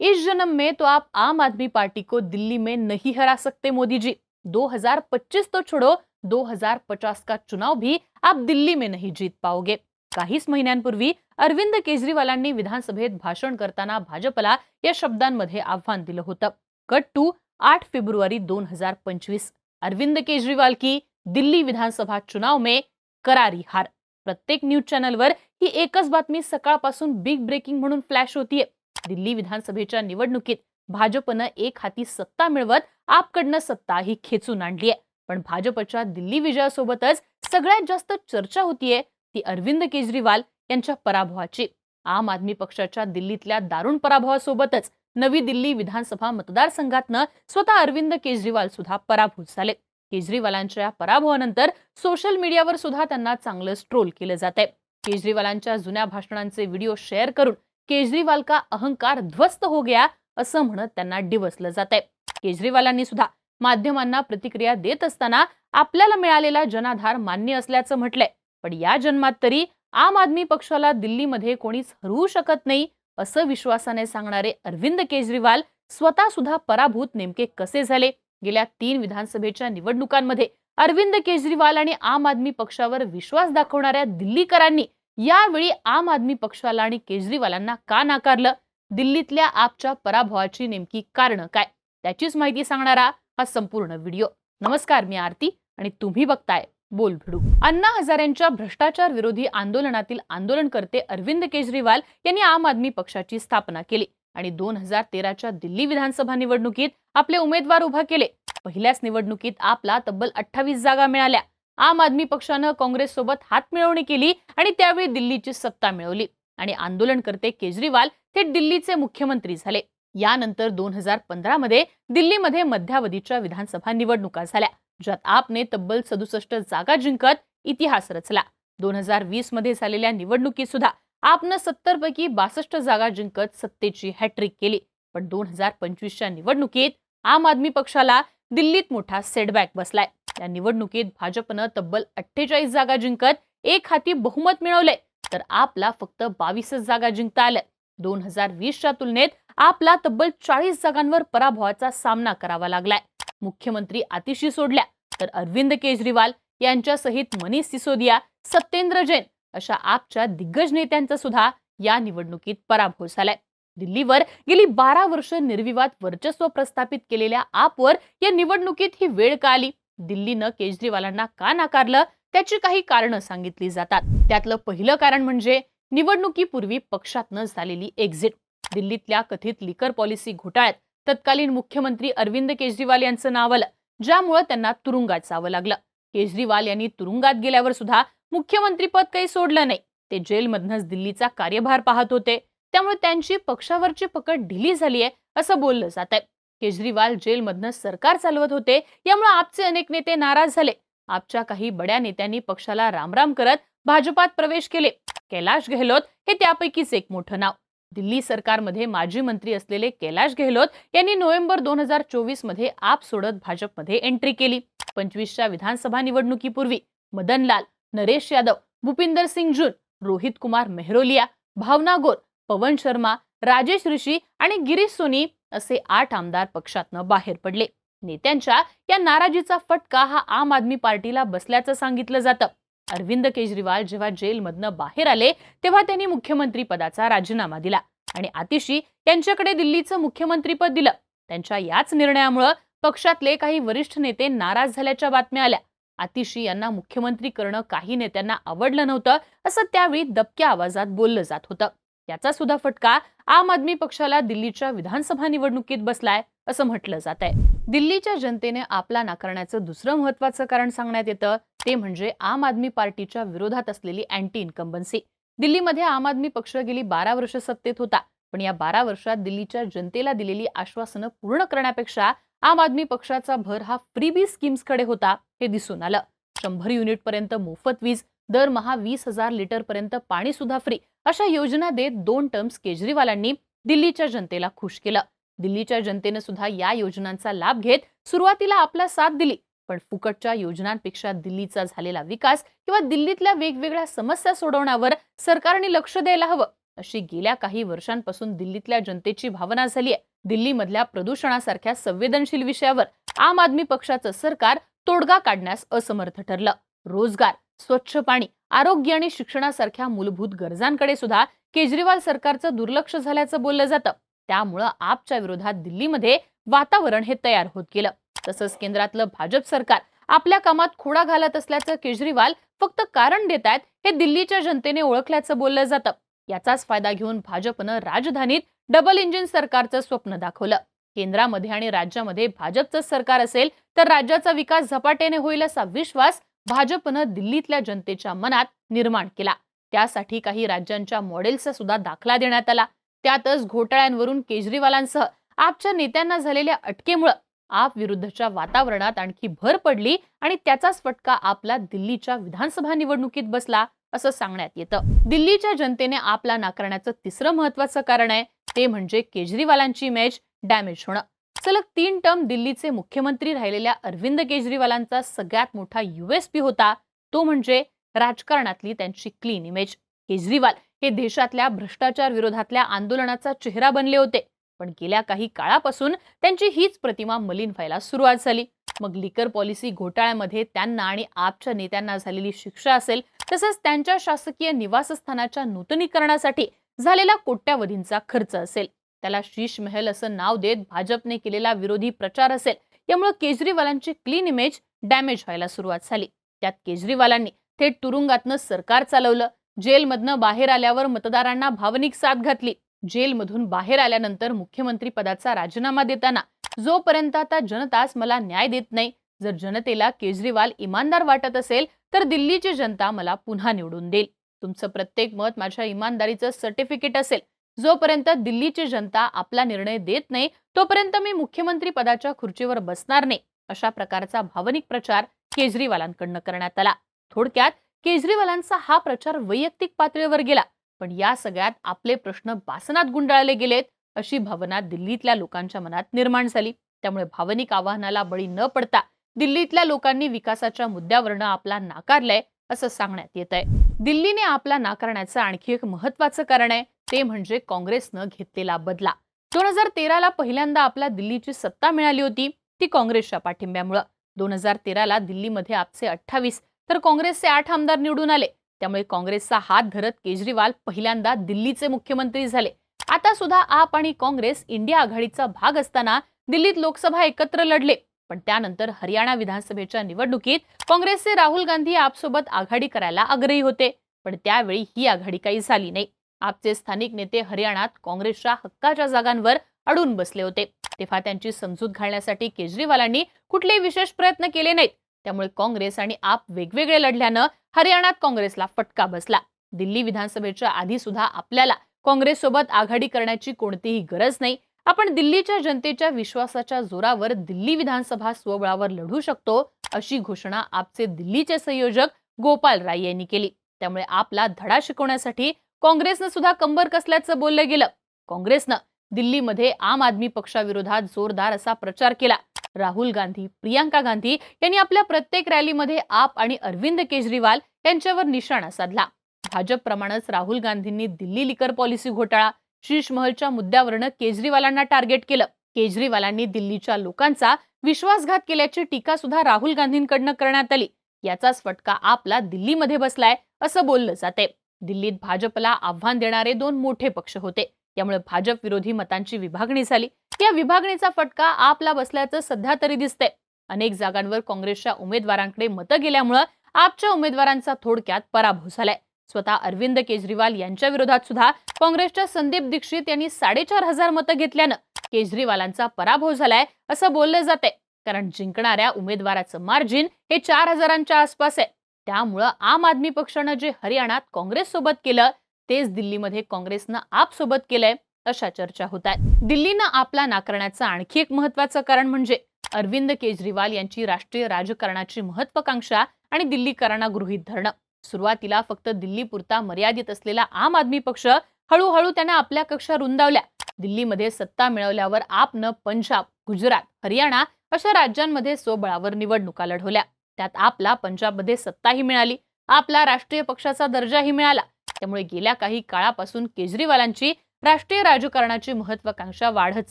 इस जन्म में तो आप आम आदमी पार्टी को दिल्ली में नहीं हरा सकते मोदी जी 2025 तो छोड़ो 2050 का चुनाव भी आप दिल्ली में नहीं जीत पाओगे। काहीच महिन्यांपूर्वी अरविंद केजरीवालांनी विधानसभेत भाषण करताना भाजपला या शब्दांमध्ये आव्हान दिलं होतं। कट टू, आठ फेब्रुवारी दोन हज़ार पंचवीस, अरविंद केजरीवाल की दिल्ली विधानसभा चुनाव में करारी हार। प्रत्येक न्यूज़ चॅनलवर ही एकच बातमी सकाळपासून बिग ब्रेकिंग म्हणून फ्लॅश होतीये। दिल्ली विधानसभेच्या निवडणुकीत भाजपनं एक हाती सत्ता मिळवत आपकडनं सत्ता ही खेचून आणलीय पण भाजपच्या दिल्ली विजयासोबतच सगळ्यात जास्त चर्चा होतीये ती अरविंद केजरीवाल यांच्या पराभवाची. आम आदमी पक्षाच्या दिल्लीतल्या दारुण पराभवासोबतच नवी दिल्ली विधानसभा मतदारसंघातनं स्वतः अरविंद केजरीवाल सुद्धा पराभूत झाले. केजरीवालांच्या या पराभवानंतर सोशल मीडियावर सुद्धा त्यांना चांगलं ट्रोल केलं जात आहे केजरीवालांच्या जुन्या भाषणांचे व्हिडिओ शेअर करून केजरीवाल का अहंकार ध्वस्त हो गया असं म्हणत त्यांना डिवसलं जात आहे केजरीवालांनी सुद्धा माध्यमांना प्रतिक्रिया देत असताना आपल्याला मिळालेला जनाधार मान्य असल्याचं म्हटलंय. पण या जन्मात तरी आम आदमी पक्षाला दिल्लीमध्ये कोणीच हरवू शकत नाही असं विश्वासाने सांगणारे अरविंद केजरीवाल स्वतः सुद्धा पराभूत नेमके कसे झाले? गेल्या तीन विधानसभेच्या निवडणुकांमध्ये अरविंद केजरीवाल आणि आम आदमी पक्षावर विश्वास दाखवणाऱ्या दिल्लीकरांनी यावेळी आम आदमी पक्षाला आणि केजरीवालांना का नाकारलं? दिल्लीतल्या आपच्या पराभवाची नेमकी कारणं काय? त्याचीच माहिती सांगणारा हा संपूर्ण व्हिडिओ. नमस्कार मी आरती आणि तुम्ही बघताय बोल भिडू अण्णा हजारेंच्या भ्रष्टाचार विरोधी आंदोलनातील आंदोलनकर्ते अरविंद केजरीवाल यांनी आम आदमी पक्षाची स्थापना केली आणि दोन हजार तेराच्या दिल्ली विधानसभा निवडणुकीत आपले उमेदवार उभा केले. पहिल्याच निवडणुकीत आपला तब्बल अठ्ठावीस जागा मिळाल्या. आम आदमी पक्षानं काँग्रेससोबत हातमिळवणी केली आणि त्यावेळी दिल्लीची सत्ता मिळवली. आणि आंदोलनकर्ते केजरीवाल थेट दिल्लीचे मुख्यमंत्री झाले. यानंतर दोन हजार पंधरामध्ये दिल्लीमध्ये मध्यावधीच्या विधानसभा निवडणुका झाल्या ज्यात आपने तब्बल सदुसष्ट जागा जिंकत इतिहास रचला. दोन हजार वीसमध्ये झालेल्या निवडणुकीत सुद्धा आपनं सत्तर पैकी बासष्ट जागा जिंकत सत्तेची हॅट्रिक केली. पण दोन हजार पंचवीसच्या निवडणुकीत आम आदमी पक्षाला दिल्लीत मोठा सेटबॅक बसलाय. या निवडणुकीत भाजपनं तब्बल अठ्ठेचाळीस जागा जिंकत एक हाती बहुमत मिळवले तर आपला फक्त बावीसच जागा जिंकता आल्या. दोन हजार वीसच्या तुलनेत आपला तब्बल चाळीस जागांवर पराभवाचा सामना करावा लागलाय. मुख्यमंत्री आतिशी सोडल्या. तर अरविंद केजरीवाल यांच्यासहित मनीष सिसोदिया सत्येंद्र जैन अशा आपच्या दिग्गज नेत्यांचा सुद्धा या निवडणुकीत पराभव झालाय. दिल्लीवर गेली बारा वर्ष निर्विवाद वर्चस्व प्रस्थापित केलेल्या आपवर या निवडणुकीत ही वेळ का आली? दिल्लीनं केजरीवालांना का नाकारलं त्याची काही कारणं सांगितली जातात. त्यातलं पहिलं कारण म्हणजे निवडणुकीपूर्वी पक्षातनं झालेली एक्झिट दिल्लीतल्या कथित लिकर पॉलिसी घोटाळ्यात तत्कालीन मुख्यमंत्री अरविंद केजरीवाल यांचं नाव आलं ज्यामुळे त्यांना तुरुंगात जावं लागलं. केजरीवाल यांनी तुरुंगात गेल्यावर सुद्धा मुख्यमंत्रीपद काही सोडलं नाही. ते जेलमधनच दिल्लीचा कार्यभार पाहत होते. त्यामुळे त्यांची पक्षावरची पकड ढिली झालीय असं बोललं जात आहे केजरीवाल जेलमधनं सरकार चालवत होते यामुळे आपचे अनेक नेते नाराज झाले. आपच्या काही बड्या नेत्यांनी पक्षाला रामराम करत भाजपात प्रवेश केले. कैलाश गेहलोत हे त्यापैकीच एक मोठं नाव. दिल्ली सरकारमध्ये माजी मंत्री असलेले कैलाश गेहलोत यांनी नोव्हेंबर दोन हजार चोवीसमध्ये आप सोडत भाजपमध्ये एंट्री केली. पंचवीसच्या विधानसभा निवडणुकीपूर्वी मदनलाल नरेश यादव भूपिंदर सिंग जून रोहित कुमार मेहरोलिया भावना गोर पवन शर्मा राजेश ऋषी आणि गिरीश सोनी असे आठ आमदार पक्षातनं बाहेर पडले. नेत्यांच्या या नाराजीचा फटका हा आम आदमी पार्टीला बसल्याचं सांगितलं जातं. अरविंद केजरीवाल जेव्हा जेलमधनं बाहेर आले तेव्हा त्यांनी मुख्यमंत्री पदाचा राजीनामा दिला आणि आतिशी त्यांच्याकडे दिल्लीचं मुख्यमंत्रीपद दिलं. त्यांच्या याच निर्णयामुळं पक्षातले काही वरिष्ठ नेते नाराज झाल्याच्या बातम्या आल्या. आतिशी यांना मुख्यमंत्री करणं काही नेत्यांना आवडलं नव्हतं असं त्यावेळी दबक्या आवाजात बोललं जात होतं. याचा सुद्धा फटका आम आदमी पक्षाला दिल्लीच्या विधानसभा निवडणुकीत बसलाय असं म्हटलं जात आहे दिल्लीच्या जनतेने आपला नाकारण्याचं दुसरं महत्वाचं कारण सांगण्यात येतं ते म्हणजे आम आदमी पार्टीच्या विरोधात असलेली अँटी इन्कम्बन्सी दिल्लीमध्ये आम आदमी पक्ष गेली बारा वर्ष सत्तेत होता पण या बारा वर्षात दिल्लीच्या जनतेला दिलेली आश्वासनं पूर्ण करण्यापेक्षा आम आदमी पक्षाचा भर हा फ्रीबी स्कीम्सकडे होता हे दिसून आलं. शंभर युनिट पर्यंत मोफत वीज दरमहा वीस हजार लिटर पर्यंत पाणी सुद्धा फ्री अशा योजना देत दोन टर्म्स केजरीवालांनी दिल्लीच्या जनतेला खुश केलं. दिल्लीच्या जनतेनं सुद्धा या योजनांचा लाभ घेत सुरुवातीला आपला साथ दिली. पण फुकटच्या योजनांपेक्षा दिल्लीचा झालेला विकास किंवा दिल्लीतल्या वेगवेगळ्या समस्या सोडवण्यावर सरकारने लक्ष द्यायला हवं अशी गेल्या काही वर्षांपासून दिल्लीतल्या जनतेची भावना झाली आहे दिल्लीमधल्या प्रदूषणासारख्या संवेदनशील विषयावर आम आदमी पक्षाचं सरकार तोडगा काढण्यास असमर्थ ठरलं. रोजगार स्वच्छ पाणी आरोग्य आणि शिक्षणासारख्या मूलभूत गरजांकडे सुद्धा केजरीवाल सरकारचं दुर्लक्ष झाल्याचं बोललं जातं. त्यामुळं आपच्या विरोधात दिल्लीमध्ये वातावरण हे तयार होत गेलं. तसंच केंद्रातलं भाजप सरकार आपल्या कामात खोडा घालत असल्याचं केजरीवाल फक्त कारण देत आहेत हे दिल्लीच्या जनतेने ओळखल्याचं बोललं जातं. याचाच फायदा घेऊन भाजपनं राजधानीत डबल इंजिन सरकारचं स्वप्न दाखवलं. केंद्रामध्ये आणि राज्यामध्ये भाजपचं सरकार असेल तर राज्याचा विकास झपाट्याने होईल असा विश्वास भाजपनं दिल्लीतल्या जनतेच्या मनात निर्माण केला. त्यासाठी काही राज्यांच्या मॉडेलचा सुद्धा दाखला देण्यात आला. त्यातच घोटाळ्यांवरून केजरीवालांसह आपच्या नेत्यांना झालेल्या अटकेमुळं आप विरुद्धच्या वातावरणात आणखी भर पडली आणि त्याचाच फटका आपला दिल्लीच्या विधानसभा निवडणुकीत बसला असं सांगण्यात येतं. दिल्लीच्या जनतेने आपला नाकारण्याचं तिसरं महत्वाचं कारण आहे ते म्हणजे केजरीवालांची इमेज डॅमेज होणं. सलग तीन टर्म दिल्लीचे मुख्यमंत्री राहिलेल्या अरविंद केजरीवालांचा सगळ्यात मोठा युएसपी होता तो म्हणजे राजकारणातली त्यांची क्लीन इमेज केजरीवाल हे देशातल्या भ्रष्टाचार विरोधातल्या आंदोलनाचा चेहरा बनले होते पण गेल्या काही काळापासून त्यांची हीच प्रतिमा मलिन व्हायला सुरुवात झाली. मग लिकर पॉलिसी घोटाळ्यामध्ये त्यांना आणि आपच्या नेत्यांना झालेली शिक्षा असेल तसंच त्यांच्या शासकीय निवासस्थानाच्या नूतनीकरणासाठी झालेला कोट्यावधींचा खर्च असेल. त्याला शीश महल असं नाव देत भाजपने केलेला विरोधी प्रचार असेल यामुळे केजरीवालांची क्लीन इमेज डॅमेज व्हायला सुरुवात झाली. त्यात केजरीवालांनी थेट तुरुंगातनं सरकार चालवलं जेलमधनं बाहेर आल्यावर मतदारांना भावनिक साथ घातली. जेलमधून बाहेर आल्यानंतर मुख्यमंत्री पदाचा राजीनामा देताना जोपर्यंत आता जनताच मला न्याय देत नाही जर जनतेला केजरीवाल इमानदार वाटत असेल तर दिल्लीची जनता मला पुन्हा निवडून देईल. तुमचं प्रत्येक मत माझ्या इमानदारीचं सर्टिफिकेट असेल. जोपर्यंत दिल्लीची जनता आपला निर्णय देत नाही तोपर्यंत मी मुख्यमंत्री पदाच्या खुर्चीवर बसणार नाही अशा प्रकारचा भावनिक प्रचार केजरीवालांकडनं करण्यात आला. थोडक्यात केजरीवालांचा हा प्रचार वैयक्तिक पातळीवर गेला पण या सगळ्यात आपले प्रश्न बासनात गुंडाळले गेलेत अशी भावना दिल्लीतल्या लोकांच्या मनात निर्माण झाली. त्यामुळे भावनिक आवाहनाला बळी न पडता दिल्लीतल्या लोकांनी विकासाच्या मुद्द्यावरनं आपला नाकारलाय असं सांगण्यात येत आहे दिल्लीने आपला नाकारण्याचं आणखी एक महत्वाचं कारण आहे. ते म्हणजे काँग्रेसनं घेतलेला बदला. दोन हजार तेराला पहिल्यांदा आपला दिल्लीची सत्ता मिळाली होती ती काँग्रेसच्या पाठिंब्यामुळं. दोन हजार तेराला दिल्लीमध्ये आपचे अठ्ठावीस तर काँग्रेसचे आठ आमदार निवडून आले. त्यामुळे काँग्रेसचा हात धरत केजरीवाल पहिल्यांदा दिल्लीचे मुख्यमंत्री झाले. आता सुद्धा आप आणि काँग्रेस इंडिया आघाडीचा भाग असताना दिल्लीत लोकसभा एकत्र लढले. पण त्यानंतर हरियाणा विधानसभेच्या निवडणुकीत काँग्रेसचे राहुल गांधी आपसोबत आघाडी करायला आग्रही होते. पण त्यावेळी ही आघाडी काही झाली नाही. आपचे स्थानिक नेते हरियाणात काँग्रेसच्या हक्काच्या जागांवर अडून बसले होते. तेव्हा त्यांची समजूत घालण्यासाठी केजरीवालांनी कुठलेही विशेष प्रयत्न केले नाहीत. त्यामुळे काँग्रेस आणि आप वेगवेगळे लढल्यानं हरियाणात काँग्रेसला फटका बसला. दिल्ली विधानसभेच्या आधी सुद्धा आपल्याला काँग्रेससोबत आघाडी करण्याची कोणतीही गरज नाही. आपण दिल्लीच्या जनतेच्या विश्वासाच्या जोरावर दिल्ली विधानसभा स्वबळावर लढू शकतो अशी घोषणा आपचे दिल्लीचे संयोजक गोपाल राय यांनी केली. त्यामुळे आपला धडा शिकवण्यासाठी काँग्रेसनं सुद्धा कंबर कसल्याचं बोललं गेलं. काँग्रेसनं दिल्लीमध्ये आम आदमी पक्षाविरोधात जोरदार असा प्रचार केला. राहुल गांधी प्रियांका गांधी यांनी आपल्या प्रत्येक रॅलीमध्ये आप आणि अरविंद केजरीवाल यांच्यावर निशाणा साधला. भाजपप्रमाणेच राहुल गांधींनी दिल्ली लिकर पॉलिसी घोटाळा शीश महलच्या मुद्द्यावरनं केजरीवालांना टार्गेट केलं. केजरीवालांनी दिल्लीच्या लोकांचा विश्वासघात केल्याची टीका सुद्धा राहुल गांधींकडनं करण्यात आली. याचाच फटका आपला दिल्लीमध्ये बसलाय असं बोललं जाते दिल्लीत भाजपला आव्हान देणारे दोन मोठे पक्ष होते. त्यामुळे भाजप विरोधी मतांची विभागणी झाली. या विभागणीचा फटका आपला बसल्याचं सध्या तरी दिसतंय. अनेक जागांवर काँग्रेसच्या उमेदवारांकडे मतं गेल्यामुळं आपच्या उमेदवारांचा थोडक्यात पराभव झालाय. स्वतः अरविंद केजरीवाल यांच्या विरोधात सुद्धा काँग्रेसच्या संदीप दीक्षित यांनी साडेचार हजार मतं घेतल्यानं केजरीवालांचा पराभव झालाय असं बोललं जाते कारण जिंकणाऱ्या उमेदवाराचं मार्जिन हे चार हजारांच्या आसपास आहे. त्यामुळं आम आदमी पक्षानं जे हरियाणात काँग्रेस सोबत केलं तेच दिल्लीमध्ये काँग्रेसनं आप सोबत केलंय अशा चर्चा होत आहेत. दिल्लीनं आपला नाकारण्याचं आणखी एक महत्वाचं कारण म्हणजे अरविंद केजरीवाल यांची राष्ट्रीय राजकारणाची महत्वाकांक्षा आणि दिल्लीकरांना गृहीत धरणं. सुरुवातीला फक्त दिल्लीपुरता मर्यादित असलेला आम आदमी पक्ष हळूहळू त्यानं आपल्या कक्षा रुंदावल्या. दिल्लीमध्ये सत्ता मिळवल्यावर आपनं पंजाब गुजरात हरियाणा अशा राज्यांमध्ये स्वबळावर निवडणुका लढवल्या. त्यात आपला पंजाबमध्ये सत्ताही मिळाली आपला राष्ट्रीय पक्षाचा दर्जाही मिळाला. त्यामुळे गेल्या काही काळापासून केजरीवालांची राष्ट्रीय राजकारणाची महत्वाकांक्षा वाढत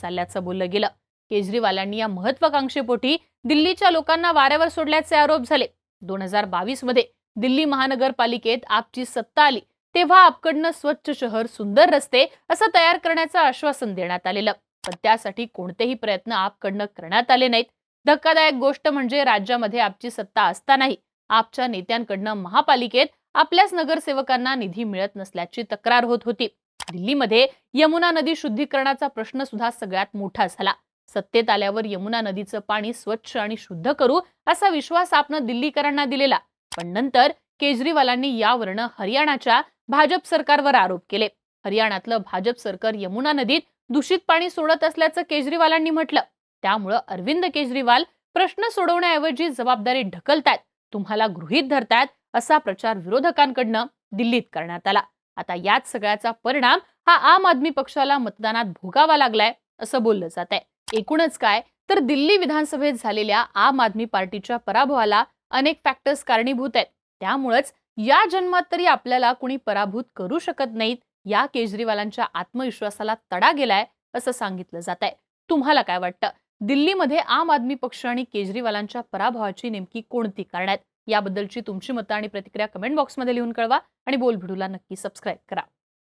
चालल्याचं बोललं गेलं. केजरीवालांनी या महत्वाकांक्षेपोटी दिल्लीच्या लोकांना वाऱ्यावर सोडल्याचे आरोप झाले. दोन हजार बावीसमध्ये दिल्ली महानगरपालिकेत आपची सत्ता आली तेव्हा आपकडनं स्वच्छ शहर सुंदर रस्ते असं तयार करण्याचं आश्वासन देण्यात आलेलं. पण त्यासाठी कोणतेही प्रयत्न आपकडनं करण्यात आले नाहीत. धक्कादायक गोष्ट म्हणजे राज्यामध्ये आपची सत्ता असतानाही आपच्या नेत्यांकडनं महापालिकेत आपल्याच नगरसेवकांना निधी मिळत नसल्याची तक्रार होत होती. दिल्लीमध्ये यमुना नदी शुद्धीकरणाचा प्रश्न सुद्धा सगळ्यात मोठा झाला. सत्तेत आल्यावर यमुना नदीचं पाणी स्वच्छ आणि शुद्ध करू असा विश्वास आपण दिल्लीकरांना दिलेला. पण नंतर केजरीवालांनी यावरनं हरियाणाच्या भाजप सरकारवर आरोप केले. हरियाणातलं भाजप सरकार यमुना नदीत दूषित पाणी सोडत असल्याचं केजरीवालांनी म्हटलं. त्यामुळं अरविंद केजरीवाल प्रश्न सोडवण्याऐवजी जबाबदारी ढकलतायत. तुम्हाला गृहीत धरतायत असा प्रचार विरोधकांकडनं दिल्लीत करण्यात आला. आता याच सगळ्याचा परिणाम हा आम आदमी पक्षाला मतदानात भोगावा लागलाय असं बोललं जात आहे एकूणच काय तर दिल्ली विधानसभेत झालेल्या आम आदमी पार्टीच्या पराभवाला अनेक फॅक्टर्स कारणीभूत आहेत. त्यामुळेच या जन्मात तरी आपल्याला कुणी पराभूत करू शकत नाहीत या केजरीवालांच्या आत्मविश्वासाला तडा गेलाय असं सांगितलं जात आहे तुम्हाला काय वाटतं? दिल्लीमध्ये आम आदमी पक्ष आणि केजरीवालांच्या पराभवाची नेमकी कोणती कारण आहेत? याबद्दलची तुमची मतं आणि प्रतिक्रिया कमेंट बॉक्समध्ये लिहून कळवा आणि बोलभिडूला नक्की सबस्क्राईब करा.